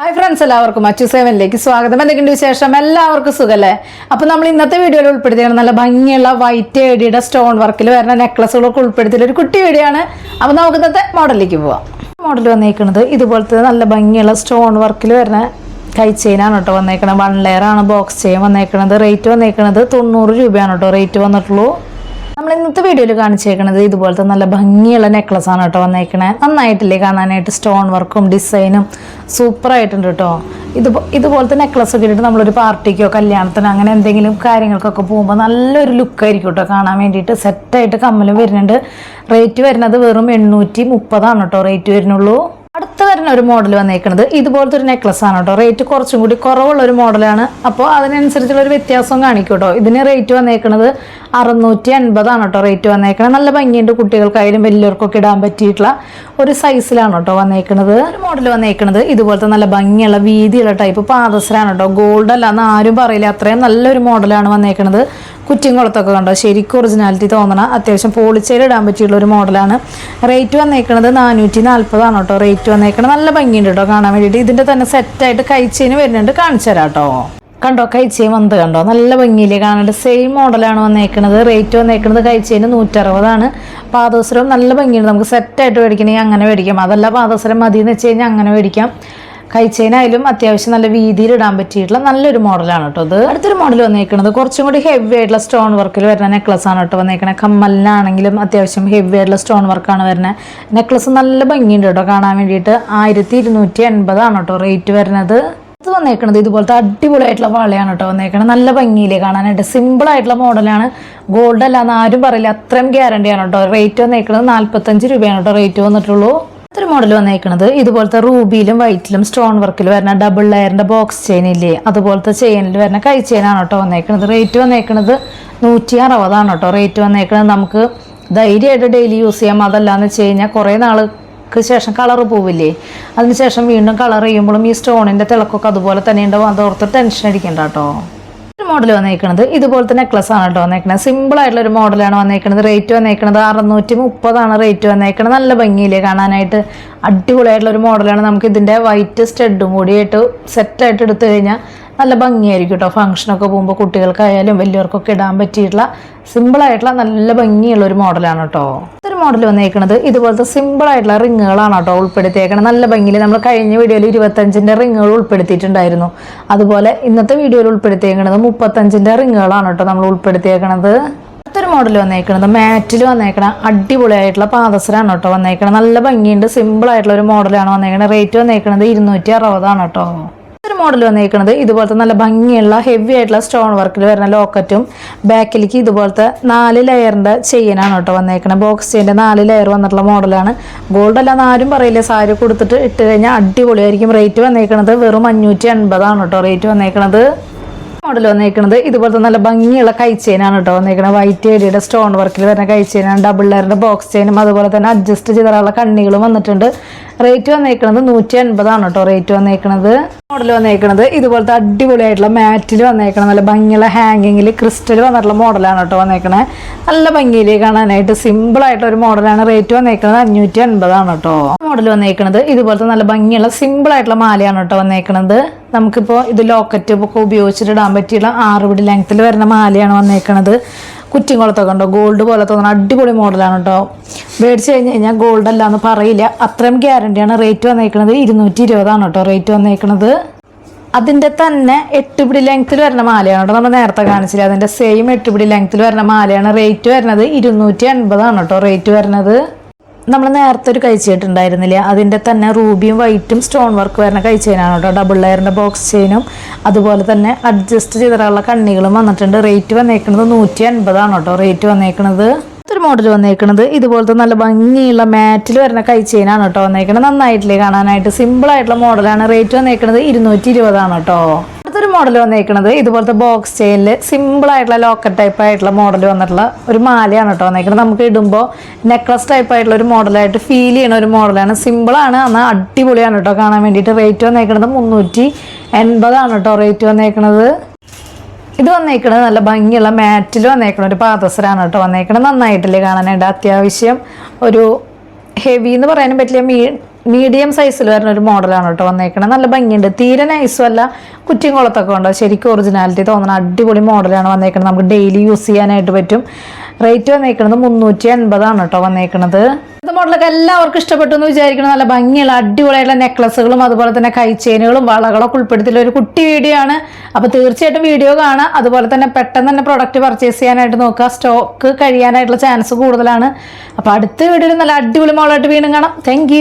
Hi friends എല്ലാവർക്കും അച്ചു സേവനിലേക്ക് സ്വാഗതം. എന്തൊക്കെയുണ്ട് വിശേഷം? എല്ലാവർക്കും സുഖല്ലേ? അപ്പൊ നമ്മൾ ഇന്നത്തെ വീഡിയോയിൽ ഉൾപ്പെടുത്തിയാണ് നല്ല ഭംഗിയുള്ള വൈറ്റ് ഏടിയുടെ സ്റ്റോൺ വർക്കിൽ വരുന്ന നെക്ലസുകളൊക്കെ ഉൾപ്പെടുത്തിയ ഒരു കുട്ടി വീഡിയോ ആണ് നമുക്ക് ഇന്നത്തെ മോഡലിലേക്ക് പോവാം. മോഡൽ വന്നേക്കുന്നത് ഇതുപോലത്തെ നല്ല ഭംഗിയുള്ള സ്റ്റോൺ വർക്കിൽ വരുന്ന കൈ ചെയിനാണ് കേട്ടോ വന്നേക്കുന്നത് വൺ ലെയർ ആണ് ബോക്സ് ചെയിൻ വന്നേക്കുന്നത് റേറ്റ് വന്നേക്കുന്നത് തൊണ്ണൂറ് രൂപയാണ് കേട്ടോ റേറ്റ് വന്നിട്ടുള്ളൂ. നമ്മൾ ഇന്നത്തെ വീഡിയോയിൽ കാണിച്ചേക്കണത് ഇതുപോലത്തെ നല്ല ഭംഗിയുള്ള നെക്ലസ് ആണ് കേട്ടോ വന്നേക്കണേ. നന്നായിട്ടില്ലേ കാണാനായിട്ട് സ്റ്റോൺ വർക്കും ഡിസൈനും സൂപ്പർ ആയിട്ടുണ്ട് കേട്ടോ. ഇത് ഇതുപോലത്തെ നെക്ലസ് ഒക്കെ ഇട്ടിട്ട് നമ്മളൊരു പാർട്ടിക്കോ കല്യാണത്തിനോ അങ്ങനെ എന്തെങ്കിലും കാര്യങ്ങൾക്കൊക്കെ പോകുമ്പോൾ നല്ലൊരു ലുക്കായിരിക്കും കേട്ടോ കാണാൻ വേണ്ടിയിട്ട്. സെറ്റായിട്ട് കമ്മലും വരുന്നുണ്ട്. റേറ്റ് വരുന്നത് വെറും എണ്ണൂറ്റി മുപ്പതാണ് കേട്ടോ. റേറ്റ് വരുന്നുള്ളൂ. അടുത്ത വരുന്ന ഒരു മോഡൽ വന്നേക്കുന്നത് ഇതുപോലത്തെ ഒരു നെക്ലസ് ആണ് കേട്ടോ. റേറ്റ് കുറച്ചും കൂടി കുറവുള്ള ഒരു മോഡലാണ് അപ്പോൾ അതിനനുസരിച്ചുള്ള ഒരു വ്യത്യാസം കാണിക്കും കേട്ടോ. ഇതിന് റേറ്റ് വന്നേക്കുന്നത് അറുന്നൂറ്റി അൻപതാണ് കേട്ടോ റേറ്റ് വന്നേക്കുന്നത് നല്ല ഭംഗിയുണ്ട് കുട്ടികൾക്കായാലും വലിയവർക്കൊക്കെ ഇടാൻ പറ്റിയിട്ടുള്ള ഒരു സൈസിലാണ് കേട്ടോ വന്നേക്കുന്നത് ഒരു മോഡൽ വന്നേക്കുന്നത് ഇതുപോലത്തെ നല്ല ഭംഗിയുള്ള വീതിയുള്ള ടൈപ്പ് പാദസരാണ് കേട്ടോ. ഗോൾഡ് അല്ല എന്ന് ആരും പറയില്ല. അത്രയും നല്ലൊരു മോഡലാണ് വന്നേക്കുന്നത് കുറ്റിങ്കുളത്തൊക്കെ കണ്ടോ? ശരിക്കും ഒറിജിനാലിറ്റി തോന്നണ അത്യാവശ്യം പോളിച്ചയിൽ ഇടാൻ പറ്റിയുള്ള ഒരു മോഡലാണ് റേറ്റ് വന്നേക്കണത് നാനൂറ്റി നാൽപ്പതാണ് കേട്ടോ. റേറ്റ് വന്നേക്കണത് നല്ല ഭംഗിയുണ്ട് കേട്ടോ കാണാൻ വേണ്ടിയിട്ട്. ഇതിന്റെ തന്നെ സെറ്റായിട്ട് കഴിച്ചതിന് വരുന്നുണ്ട്. കാണിച്ചു തരാം കേട്ടോ. കണ്ടോ? കഴിച്ചേ വന്ന് കണ്ടോ? നല്ല ഭംഗിയിലേ കാണേണ്ട സെയിം മോഡലാണ് വന്നേക്കുന്നത് റേറ്റ് വന്നേക്കുന്നത് കഴിച്ചതിന് നൂറ്ററുപതാണ്. പാദോസരം നല്ല ഭംഗിയുണ്ട്. നമുക്ക് സെറ്റായിട്ട് മേടിക്കണമെങ്കിൽ അങ്ങനെ മേടിക്കാം. അതല്ല പാദോസരം മതി എന്ന് വെച്ച് കഴിഞ്ഞാൽ അങ്ങനെ മേടിക്കാം. കൈച്ചേനായാലും അത്യാവശ്യം നല്ല വീതിയിൽ ഇടാൻ പറ്റിയിട്ടുള്ള നല്ലൊരു മോഡലാണ് കേട്ടോ ഇത്. അടുത്തൊരു മോഡൽ വന്നേക്കുന്നത് കുറച്ചും കൂടി ഹെവി ആയിട്ടുള്ള സ്റ്റോൺ വർക്കിൽ വരുന്ന നെക്ലസ് ആണ് കേട്ടോ വന്നേക്കണത് കമ്മലിനാണെങ്കിലും അത്യാവശ്യം ഹെവി ആയിട്ടുള്ള സ്റ്റോൺ വർക്കാണ് വരുന്നത് നെക്ലസ് നല്ല ഭംഗിയുണ്ട് കേട്ടോ കാണാൻ വേണ്ടിയിട്ട്. ആയിരത്തി ഇരുന്നൂറ്റി എൺപതാണ് കേട്ടോ റേറ്റ് വരുന്നത്. ഇത് വന്നേക്കണത് ഇതുപോലത്തെ അടിപൊളിയായിട്ടുള്ള വളയാണ് കേട്ടോ വന്നേക്കണത് നല്ല ഭംഗിയിലേ കാണാനായിട്ട്. സിമ്പിൾ ആയിട്ടുള്ള മോഡലാണ് ഗോൾഡ് അല്ലാന്ന് ആരും പറയില്ല. അത്രയും ഗ്യാരണ്ടിയാണ് കേട്ടോ. റേറ്റ് വന്നേക്കണത് നാൽപ്പത്തഞ്ച് രൂപയാണ് കേട്ടോ റേറ്റ് വന്നിട്ടുള്ളൂ. ഒരു മോഡൽ വന്നേക്കുന്നത് ഇതുപോലത്തെ റൂബിയിലും വൈറ്റിലും സ്റ്റോൺ വർക്കിൽ വരുന്ന ഡബിൾ ലെയറിന്റെ ബോക്സ് ചെയിൻ ഇല്ലേ? അതുപോലത്തെ ചെയിനിൽ വരുന്ന കൈ ചെയിനാണ് കേട്ടോ വന്നേക്കുന്നത് റേറ്റ് വന്നേക്കുന്നത് നൂറ്റി അറുപതാണ് കേട്ടോ. റേറ്റ് വന്നേക്കുന്നത് നമുക്ക് ധൈര്യമായിട്ട് ഡെയിലി യൂസ് ചെയ്യാം. അതല്ലാന്ന് വെച്ച് കഴിഞ്ഞാൽ കുറേ നാൾക്ക് ശേഷം കളർ പോവില്ലേ? അതിനുശേഷം വീണ്ടും കളർ ചെയ്യുമ്പോഴും ഈ സ്റ്റോണിന്റെ തിളക്കൊക്കെ അതുപോലെ തന്നെ ഉണ്ടാവും അതോർത്ത് ടെൻഷൻ അടിക്കണ്ട കേട്ടോ. ഒരു മോഡൽ വന്നേക്കണത് ഇതുപോലത്തെ നെക്ലസ് ആണ് കേട്ടോ വന്നേക്കുന്നത് സിമ്പിൾ ആയിട്ടുള്ള ഒരു മോഡലാണ് വന്നേക്കുന്നത് റേറ്റ് വന്നേക്കുന്നത് അറുന്നൂറ്റി മുപ്പതാണ് റേറ്റ് വന്നേക്കുന്നത് നല്ല ഭംഗിയില്ലേ കാണാനായിട്ട്. അടിപൊളിയായിട്ടുള്ള ഒരു മോഡലാണ് നമുക്ക് ഇതിന്റെ വൈറ്റ് സ്റ്റഡും കൂടിയായിട്ട് സെറ്റായിട്ട് എടുത്തു കഴിഞ്ഞാൽ നല്ല ഭംഗിയായിരിക്കും കേട്ടോ. ഫംഗ്ഷനൊക്കെ പോകുമ്പോൾ കുട്ടികൾക്കായാലും വലിയവർക്കൊക്കെ ഇടാൻ പറ്റിയിട്ടുള്ള സിമ്പിളായിട്ടുള്ള നല്ല ഭംഗിയുള്ള ഒരു മോഡലാണ് കേട്ടോ. മോഡൽ വന്നേക്കണത്. ഇതുപോലത്തെ സിമ്പിൾ ആയിട്ടുള്ള റിങ്ങുകളാണ് കേട്ടോ ഉൾപ്പെടുത്തിയേക്കണത്. നല്ല ഭംഗിയിൽ നമ്മൾ കഴിഞ്ഞ വീഡിയോയിൽ ഇരുപത്തഞ്ചിന്റെ റിങ്ങുകൾ ഉൾപ്പെടുത്തിയിട്ടുണ്ടായിരുന്നു. അതുപോലെ ഇന്നത്തെ വീഡിയോയിൽ ഉൾപ്പെടുത്തിയേക്കണത് മുപ്പത്തഞ്ചിന്റെ റിങ്ങുകളാണ് കേട്ടോ നമ്മൾ ഉൾപ്പെടുത്തിയേക്കണത്. അടുത്തൊരു മോഡൽ വന്നേക്കണത് മാറ്റിൽ വന്നേക്കണ അടിപൊളിയായിട്ടുള്ള പാദസരാണ് കേട്ടോ വന്നേക്കണത്. നല്ല ഭംഗിയുണ്ട്. സിമ്പിൾ ആയിട്ടുള്ള ഒരു മോഡലാണ് വന്നേക്കണത്. റേറ്റ് വന്നേക്കണത് ഇരുന്നൂറ്റി അറുപതാണ് കേട്ടോ. മോഡൽ വന്നിരിക്കുന്നത് ഇതുപോലത്തെ നല്ല ഭംഗിയുള്ള ഹെവി ആയിട്ടുള്ള സ്റ്റോൺ വർക്കിൽ വരുന്ന ലോക്കറ്റും ബാക്കിലേക്ക് ഇതുപോലത്തെ നാല് ലെയറിന്റെ ചെയിനാണ് കേട്ടോ വന്നേക്കുന്നത് ബോക്സ് ചെയിന്റെ നാല് ലെയർ വന്നിട്ടുള്ള മോഡലാണ് ഗോൾഡ് അല്ലാന്ന് ആരും പറയില്ല. സാരി കൊടുത്തിട്ട് ഇട്ട് കഴിഞ്ഞാൽ അടിപൊളിയായിരിക്കും. റേറ്റ് വന്നേക്കുന്നത് വെറും അഞ്ഞൂറ്റി എൺപതാണ് കേട്ടോ റേറ്റ് വന്നേക്കുന്നത് മോഡൽ വന്നിരിക്കുന്നത് ഇതുപോലത്തെ നല്ല ഭംഗിയുള്ള കൈ കൈച്ചെയിനാണ് കേട്ടോ വന്നിരിക്കുന്നത് വൈറ്റ് ഏരിയയുടെ സ്റ്റോൺ വർക്കിൽ വരുന്ന കൈച്ചെയിനാണ് ഡബിൾ ലെയറിന്റെ ബോക്സ് ചെയിനും അതുപോലെ തന്നെ അഡ്ജസ്റ്റ് ചെയ്തിട്ടുള്ള കണ്ണികളും വന്നിട്ടുണ്ട്. റേറ്റ് വന്നേക്കണത് നൂറ്റി അൻപതാണ് കേട്ടോ റേറ്റ് വന്നേക്കണത്. മോഡൽ വന്നേക്കണത് ഇതുപോലത്തെ അടിപൊളിയായിട്ടുള്ള മാറ്റിൽ വന്നേക്കണം നല്ല ഭംഗിയുള്ള ഹാങ്ങിങ്ങിൽ ക്രിസ്റ്റൽ വന്നിട്ടുള്ള മോഡലാണ് കേട്ടോ വന്നേക്കണേ. നല്ല ഭംഗിയിൽ കാണാനായിട്ട് സിമ്പിൾ ആയിട്ടുള്ള ഒരു മോഡലാണ് റേറ്റ് വന്നേക്കുന്നത് അഞ്ഞൂറ്റി അൻപതാണ് കേട്ടോ. മോഡൽ വന്നേക്കണത് ഇതുപോലത്തെ നല്ല ഭംഗിയുള്ള സിമ്പിൾ ആയിട്ടുള്ള മാലയാണ് കേട്ടോ വന്നേക്കണത്. നമുക്കിപ്പോൾ ഇത് ലോക്കറ്റ് ഒക്കെ ഉപയോഗിച്ചിട്ട് ഇടാൻ പറ്റിയുള്ള ആറുപടി ലെങ്ത്തിൽ വരുന്ന മാലയാണ് വന്നേക്കണത്. കുറ്റിങ്കുളത്തൊക്കെ ഉണ്ടോ ഗോൾഡ് പോലെ തോന്നുന്ന അടിപൊളി മോഡലാണ് കേട്ടോ മേടിച്ച് കഴിഞ്ഞ് കഴിഞ്ഞാൽ ഗോൾഡ് അല്ല എന്ന് പറയില്ല. അത്രയും ഗ്യാരണ്ടിയാണ് റേറ്റ് വന്നേക്കുന്നത് ഇരുന്നൂറ്റി ഇരുപതാണ് കേട്ടോ റേറ്റ് വന്നേക്കുന്നത് അതിന്റെ തന്നെ എട്ട് പിടി ലെങ്ത്തിൽ വരുന്ന മാലയാണ് കേട്ടോ നമ്മൾ നേരത്തെ കാണിച്ചില്ല? അതിന്റെ സെയിം എട്ട് പിടി ലെങ്ത്തിൽ വരുന്ന മാലയാണ് റേറ്റ് വരുന്നത് ഇരുന്നൂറ്റി അൻപതാണ് കേട്ടോ റേറ്റ് വരുന്നത്. നമ്മൾ നേരത്തെ ഒരു കഴിച്ചിട്ടുണ്ടായിരുന്നില്ലേ? അതിന്റെ തന്നെ റൂബിയും വൈറ്റും സ്റ്റോൺ വർക്ക് വരുന്ന കഴിച്ചതിനാണ് കേട്ടോ. ഡബിൾ ലെയറിന്റെ ബോക്സ് ചെയിനും അതുപോലെ തന്നെ അഡ്ജസ്റ്റ് ചെയ്തിട്ടുള്ള കണ്ണികളും വന്നിട്ടുണ്ട്. റേറ്റ് വന്നേക്കുന്നത് നൂറ്റി അൻപതാണ് കേട്ടോ. റേറ്റ് വന്നേക്കുന്നത് ഒരു മോഡൽ വന്നേക്കുന്നത് ഇതുപോലത്തെ നല്ല ഭംഗിയുള്ള മാറ്റിൽ വരുന്ന കഴിച്ചതിനാണ് കേട്ടോ വന്നേക്കുന്നത് നന്നായിട്ടില്ലേ കാണാനായിട്ട്? സിമ്പിളായിട്ടുള്ള മോഡലാണ് റേറ്റ് വന്നേക്കുന്നത് ഇരുന്നൂറ്റി ഇരുപതാണ് കേട്ടോ. അടുത്തൊരു മോഡൽ വന്നേക്കുന്നത് ഇതുപോലത്തെ ബോക്സ് ചെയിനിൽ സിമ്പിൾ ആയിട്ടുള്ള ലോക്കറ്റ് ടൈപ്പ് ആയിട്ടുള്ള മോഡൽ വന്നിട്ടുള്ള ഒരു മാലയാണ് കേട്ടോ വന്നേക്കുന്നത് നമുക്ക് ഇടുമ്പോൾ നെക്ലസ് ടൈപ്പ് ആയിട്ടുള്ള ഒരു മോഡലായിട്ട് ഫീൽ ചെയ്യുന്ന ഒരു മോഡലാണ് സിമ്പിളാണ് എന്നാൽ അടിപൊളിയാണ് കേട്ടോ കാണാൻ വേണ്ടിയിട്ട്. റേറ്റ് വന്നേക്കുന്നത് മുന്നൂറ്റി എൺപതാണ് കേട്ടോ റേറ്റ് വന്നേക്കുന്നത് ഇത് വന്നേക്കുന്നത് നല്ല ഭംഗിയുള്ള മാറ്റിൽ വന്നേക്കണ ഒരു പാദസരാണ് കേട്ടോ വന്നേക്കുന്നത് നന്നായിട്ടില്ലേ കാണാനായിട്ട് അത്യാവശ്യം ഒരു ഹെവി എന്ന് പറയാനും പറ്റില്ല. മീ മീഡിയം സൈസിൽ വരുന്ന ഒരു മോഡലാണ് കേട്ടോ വന്നേക്കണത്. നല്ല ഭംഗിയുണ്ട്. തീരെ നൈസും അല്ല കുറ്റിയും കുളത്തൊക്കെ ഉണ്ടോ? ശരിക്കും ഒറിജിനാലിറ്റി തോന്നുന്ന അടിപൊളി മോഡലാണ് വന്നേക്കണത്. നമുക്ക് ഡെയിലി യൂസ് ചെയ്യാനായിട്ട് പറ്റും. റേറ്റ് വന്നേക്കണത് മുന്നൂറ്റി എൺപതാണ് കേട്ടോ വന്നേക്കണത്. ഇത് മോഡലൊക്കെ എല്ലാവർക്കും ഇഷ്ടപ്പെട്ടു എന്ന് വിചാരിക്കണം നല്ല ഭംഗിയുള്ള അടിപൊളിയായിട്ടുള്ള നെക്ലസുകളും അതുപോലെ തന്നെ കൈച്ചേനുകളും വളകളൊക്കെ ഉൾപ്പെടുത്തിയുള്ള ഒരു കുട്ടി വീഡിയോ ആണ്. അപ്പോൾ തീർച്ചയായിട്ടും വീഡിയോ കാണാം. അതുപോലെ തന്നെ പെട്ടെന്ന് തന്നെ പ്രൊഡക്റ്റ് പർച്ചേസ് ചെയ്യാനായിട്ട് നോക്കുക. സ്റ്റോക്ക് കഴിയാനായിട്ടുള്ള ചാൻസ് കൂടുതലാണ്. അപ്പോൾ അടുത്ത വീഡിയോയിൽ നല്ല അടിപൊളി മോളായിട്ട് വീണ്ടും കാണാം. താങ്ക്